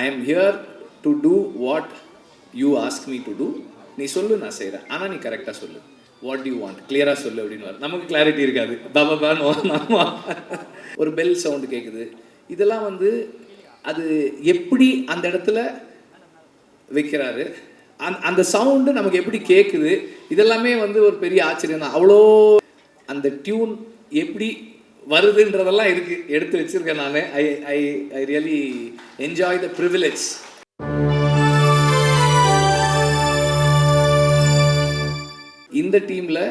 I am here to do what you ask me to do நீ சொல்லு நான் செய்கிறேன் ஆனால் நீ கரெக்டாக சொல்லு. வாட் யூ வாண்ட் கிளியராக சொல்லு அப்படின்னு நமக்கு கிளாரிட்டி இருக்காது. பாபாபான்னு நம்ம ஒரு பெல் சவுண்டு கேட்குது இதெல்லாம் வந்து அது எப்படி அந்த இடத்துல வைக்கிறாரு? அந்த அந்த சவுண்டு நமக்கு எப்படி கேட்குது இதெல்லாமே வந்து ஒரு பெரிய ஆச்சரியம் தான். அவ்வளோ அந்த டியூன் எப்படி வருதுன்றதெல்லாம் இருக்கு எடுத்து வச்சிருக்கேன் நான். I I I really enjoy the privilege இந்த டீமில்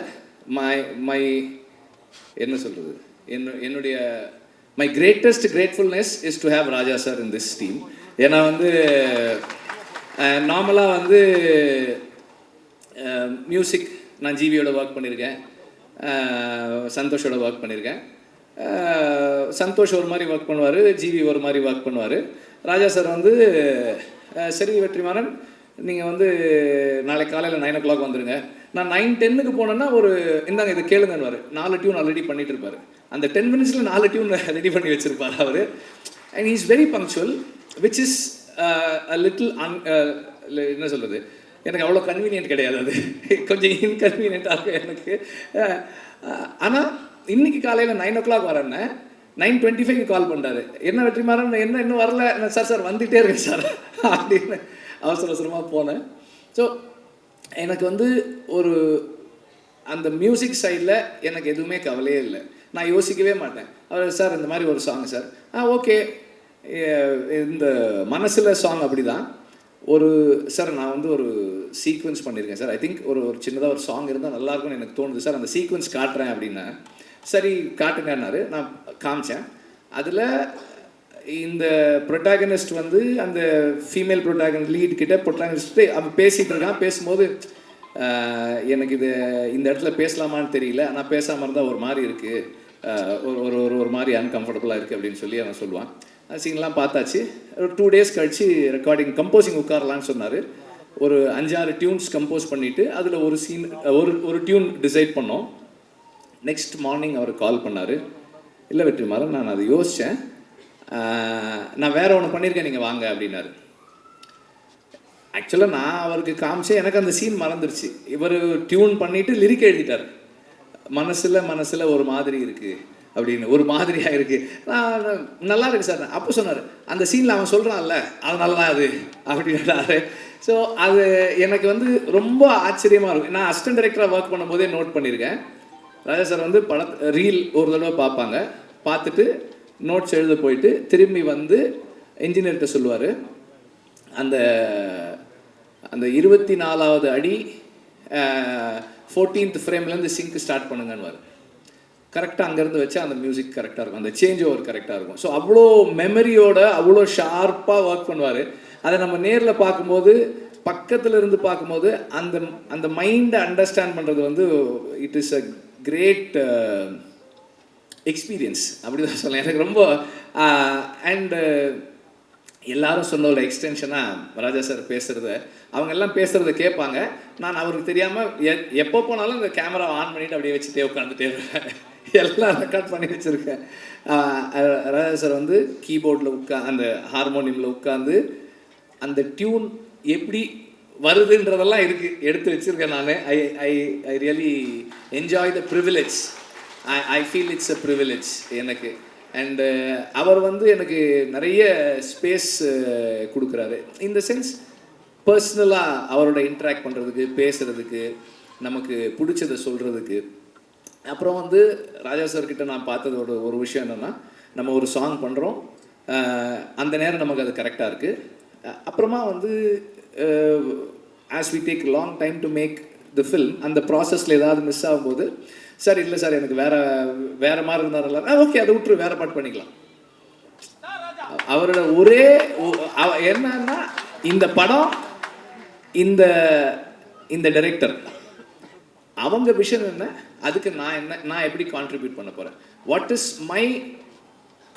மை மை என்ன சொல்கிறது என்ன என்னுடைய my greatest gratefulness is to have Raja sir in this team ஏன்னா வந்து நார்மலாக வந்து மியூசிக் நான் ஜிவியோட ஒர்க் பண்ணியிருக்கேன் சந்தோஷோட ஒர்க் பண்ணியிருக்கேன் சந்தோஷ் ஒரு மாதிரி ஒர்க் பண்ணுவார் ஜிவி ஒரு மாதிரி ஒர்க் பண்ணுவார். ராஜா சார் வந்து சரி வெற்றிமாறன் நீங்கள் வந்து நாளைக்கு காலையில் நைன் ஓ கிளாக் வந்துடுங்க நான் நைன் டென்னுக்கு போனேன்னா ஒரு இந்தாங்க இதை கேளுங்கன்னு நாலு டியூன் ஆல்ரெடி பண்ணிட்டு இருப்பார் அந்த டென் மினிட்ஸில் நாலு டியூன் ரெடி பண்ணி வச்சுருப்பார் அவர். And is very punctual which is a little un என்ன சொல்கிறது எனக்கு அவ்வளோ கன்வீனியன்ட் கிடையாது அது. கொஞ்சம் இன்கன்வீனியண்ட்டாக இருக்கும் எனக்கு. ஆனால் இன்னைக்கு காலையில் நைன் ஓ கிளாக் வரேன்னு நைன் டுவெண்ட்டி ஃபைவ் கால் பண்ணுறாரு என்ன வெற்றிமாறன் என்ன இன்னும் வரல. நான் சார் சார் வந்துகிட்டே இருக்கேன் சார் அப்படின்னு அவசர அவசரமாக போனேன். ஸோ எனக்கு வந்து ஒரு அந்த மியூசிக் சைடில் எனக்கு எதுவுமே கவலையே இல்லை. நான் யோசிக்கவே மாட்டேன். அவர் சார் இந்த மாதிரி ஒரு சாங் சார் ஆ ஓகே இந்த மனசில் சாங் அப்படி தான் ஒரு சார் நான் வந்து ஒரு சீக்வன்ஸ் பண்ணியிருக்கேன் சார் ஐ திங்க் ஒரு ஒரு சின்னதாக ஒரு சாங் இருந்தால் நல்லாயிருக்கும்னு எனக்கு தோணுது சார் அந்த சீக்வன்ஸ் காட்டுறேன் அப்படின்னா சரி காட்டுங்கன்னாரு. நான் காமிச்சேன். அதில் இந்த ப்ரொட்டாகனிஸ்ட் வந்து அந்த ஃபீமேல் ப்ரொட்டாகன் லீட் கிட்ட ப்ரொட்டாகனிஸ்ட் அவன் பேசிகிட்டு இருக்கான். பேசும்போது எனக்கு இது இந்த இடத்துல பேசலாமான்னு தெரியல. ஆனால் பேசாமல் இருந்தால் ஒரு மாதிரி இருக்குது ஒரு ஒரு ஒரு ஒரு மாதிரி அன்கம்ஃபர்டபுளாக இருக்குது அப்படின்னு சொல்லி அவன் சொல்லுவான். சீன்லாம் பார்த்தாச்சு. ஒரு டூ டேஸ் கழிச்சு ரெக்கார்டிங் கம்போசிங் உட்காரலான்னு சொன்னார். ஒரு அஞ்சாறு டியூன்ஸ் கம்போஸ் பண்ணிவிட்டு அதில் ஒரு சீன் ஒரு ஒரு டியூன் டிசைட் பண்ணோம். நெக்ஸ்ட் மார்னிங் அவர் கால் பண்ணார். இல்லை வெற்றிமாறன் நான் அதை யோசித்தேன் நான் வேறு ஒன்று பண்ணியிருக்கேன் நீங்கள் வாங்க அப்படின்னாரு. ஆக்சுவலாக நான் அவருக்கு காமிச்சே எனக்கு அந்த சீன் மறந்துருச்சு. இவர் டியூன் பண்ணிவிட்டு லிரிக் எழுதிட்டார். மனசில் மனசில் ஒரு மாதிரி இருக்குது அப்படின்னு. ஒரு மாதிரியாக இருக்குது நான் நல்லா இருக்கு சார். அப்போ சொன்னார். அந்த சீனில் அவன் சொல்கிறான்ல அது தான் அது அப்படின்னாரு. ஸோ அது எனக்கு வந்து ரொம்ப ஆச்சரியமாக இருக்கும். நான் அசிஸ்டன்ட் டைரக்டராக ஒர்க் பண்ணும்போதே நோட் பண்ணியிருக்கேன் ராஜா சார் வந்து பட ரீல் ஒரு தடவை பார்ப்பாங்க. பார்த்துட்டு நோட்ஸ் எழுத போயிட்டு திரும்பி வந்து இன்ஜினியர்கிட்ட சொல்லுவார். அந்த அந்த இருபத்தி நாலாவது அடி ஃபோர்டீன்த் ஃப்ரேம்லேருந்து சிங்க் ஸ்டார்ட் பண்ணுங்கன்னு கரெக்டாக அங்கேருந்து வச்சா அந்த மியூசிக் கரெக்டாக இருக்கும். அந்த சேஞ்ச் ஓவர் கரெக்டாக இருக்கும். ஸோ அவ்வளோ மெமரியோட அவ்வளோ ஷார்ப்பாக ஒர்க் பண்ணுவார். அதை நம்ம நேரில் பார்க்கும்போது பக்கத்தில் இருந்து பார்க்கும்போது அந்த அந்த மைண்டை அண்டர்ஸ்டாண்ட் பண்ணுறது வந்து it is a great experience அப்படி தான் சொல்லலாம். எனக்கு ரொம்ப uh, அண்டு uh, எல்லாரும் சொன்ன ஒரு எக்ஸ்டென்ஷனாக ராஜா சார் பேசுகிறத அவங்க எல்லாம் பேசுகிறத கேட்பாங்க. நான் அவருக்கு தெரியாமல் எ எப்போ போனாலும் இந்த கேமரா ஆன் பண்ணிவிட்டு அப்படியே வச்சுட்டே உட்காந்துட்டே இருப்பேன். எல்லாம் ரெக்கார்ட் பண்ணி வச்சுருக்கேன். Uh, ராஜா சார் வந்து கீபோர்டில் உட்கா அந்த ஹார்மோனியமில் உட்காந்து அந்த டியூன் எப்படி வருதுன்றதெல்லாம் இருக்கு எடுத்து வச்சிருக்கேன் நான். I I I really enjoy the privilege I I feel it's a privilege எனக்கு. அண்டு uh, அவர் வந்து எனக்கு நிறைய ஸ்பேஸ் uh, கொடுக்குறாரு. இந்த சென்ஸ் பர்சனலாக அவரோட இன்ட்ராக்ட் பண்ணுறதுக்கு பேசுகிறதுக்கு நமக்கு பிடிச்சதை சொல்கிறதுக்கு அப்புறம் வந்து ராஜா சார்கிட்ட நான் பார்த்ததோட ஒரு விஷயம் என்னென்னா நம்ம ஒரு சாங் பண்ணுறோம் uh, அந்த நேரம் நமக்கு அது கரெக்டாக இருக்குது அப்புறமா வந்து as we take long time to make the film அந்த ப்ராசஸில் ஏதாவது மிஸ் ஆகும்போது சார் இல்லை சார் எனக்கு வேற வேற மாதிரி இருந்தாலும் ஓகே அதை விட்டுரு வேற பாட்டு பண்ணிக்கலாம். அவரோட ஒரே அவ- என்னன்னா இந்த படம் இந்த இந்த டைரக்டர் அவங்க விஷன் என்ன? அதுக்கு நான் என்ன நான் எப்படி கான்ட்ரிபியூட் பண்ண போறேன்? What is my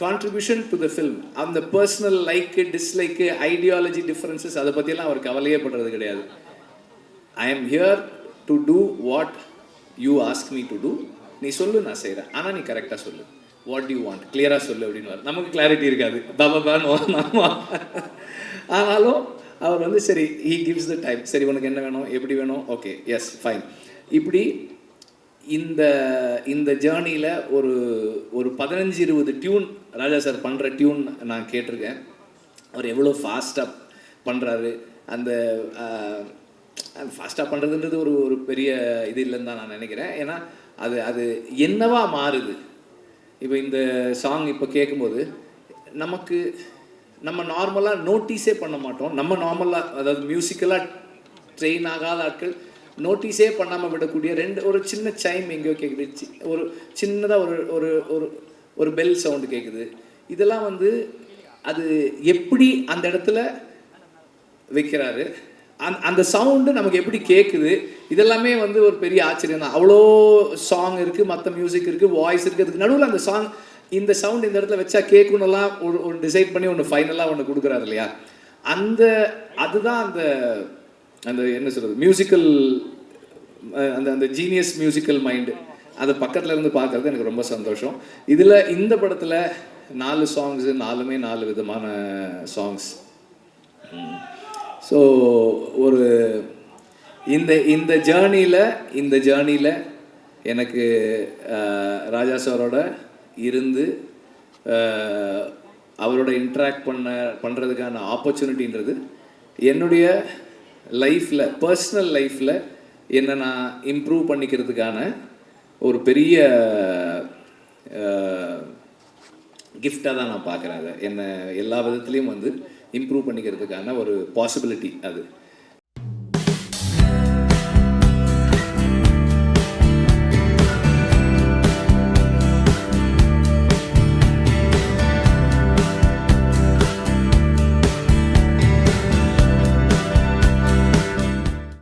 contribution to the film அந்த personal like dislike ideology differences அதை பற்றியெல்லாம் அவர் கவலையே படுறது கிடையாது. I am here to do what you ask me to do நீ சொல்லு நான் செய்கிறேன் ஆனால் நீ கரெக்டாக சொல்லு. வாட் யூ வாண்ட் கிளியராக சொல்லு அப்படின்னு நமக்கு கிளாரிட்டி இருக்காது. பாபாபான்னு ஆனாலும் அவர் வந்து சரி ஹீ கிவ்ஸ் த டைம் சரி உனக்கு என்ன வேணும்? எப்படி வேணும்? ஓகே எஸ் ஃபைன் இப்படி இந்த இந்த ஜேர்னியில் ஒரு ஒரு பதினஞ்சு இருபது டியூன் ராஜா சார் பண்ணுற டியூன் நான் கேட்டிருக்கேன். அவர் எவ்வளோ ஃபாஸ்ட்டாக பண்ணுறாரு அந்த ஃபாஸ்ட்டாக பண்ணுறதுன்றது ஒரு ஒரு பெரிய இது இல்லைன்னு தான் நான் நினைக்கிறேன். ஏன்னா அது அது என்னவா மாறுது? இப்போ இந்த சாங் இப்போ கேட்கும்போது நமக்கு நம்ம நார்மலாக நோட்டீஸே பண்ண மாட்டோம். நம்ம நார்மலாக அதாவது மியூசிக்கலாக ட்ரெயின் ஆகாத ஆட்கள் நோட்டீஸே பண்ணாமல் விடக்கூடிய ரெண்டு ஒரு சின்ன சைம் எங்கேயோ கேட்குது சி- ஒரு சின்னதாக ஒரு ஒரு ஒரு ஒரு பெல் சவுண்டு கேட்குது இதெல்லாம் வந்து அது எப்படி அந்த இடத்துல வைக்கிறாரு? அந்த அந்த சவுண்டு நமக்கு எப்படி கேட்குது இதெல்லாமே வந்து ஒரு பெரிய ஆச்சரியம் தான். அவ்வளோ சாங் இருக்குது மற்ற மியூசிக் இருக்குது வாய்ஸ் இருக்குது அதுக்கு நடுவில் அந்த சாங் இந்த சவுண்ட் இந்த இடத்துல வச்சா கேட்கணும்லாம் ஒரு ஒன்று டிசைட் பண்ணி ஒன்று ஃபைனலாக ஒன்று கொடுக்குறாரு இல்லையா? அந்த அதுதான் அந்த அந்த என்ன சொல்கிறது மியூசிக்கல் அந்த அந்த ஜீனியஸ் மியூசிக்கல் மைண்டு அதை பக்கத்துல இருந்து பார்க்கறது எனக்கு ரொம்ப சந்தோஷம். இதில் இந்த படத்தில் நாலு சாங்ஸு நாலுமே நாலு விதமான சாங்ஸ் ஸோ ஒரு இந்த இந்த ஜேர்னியில் இந்த ஜேர்னியில் எனக்கு ராஜா சாரோட இருந்து அவரோட இன்ட்ராக்ட் பண்ண பண்ணுறதுக்கான ஆப்பர்ச்சுனிட்டின்றது என்னுடைய லைஃப்பில் பர்சனல் லைஃப்பில் என்னை நான் இம்ப்ரூவ் பண்ணிக்கிறதுக்கான ஒரு பெரிய கிஃப்டாக தான் நான் பார்க்குறேன் அதை. என்னை எல்லா விதத்துலேயும் வந்து இம்ப்ரூவ் பண்ணிக்கிறதுக்கான ஒரு பாசிபிலிட்டி அது.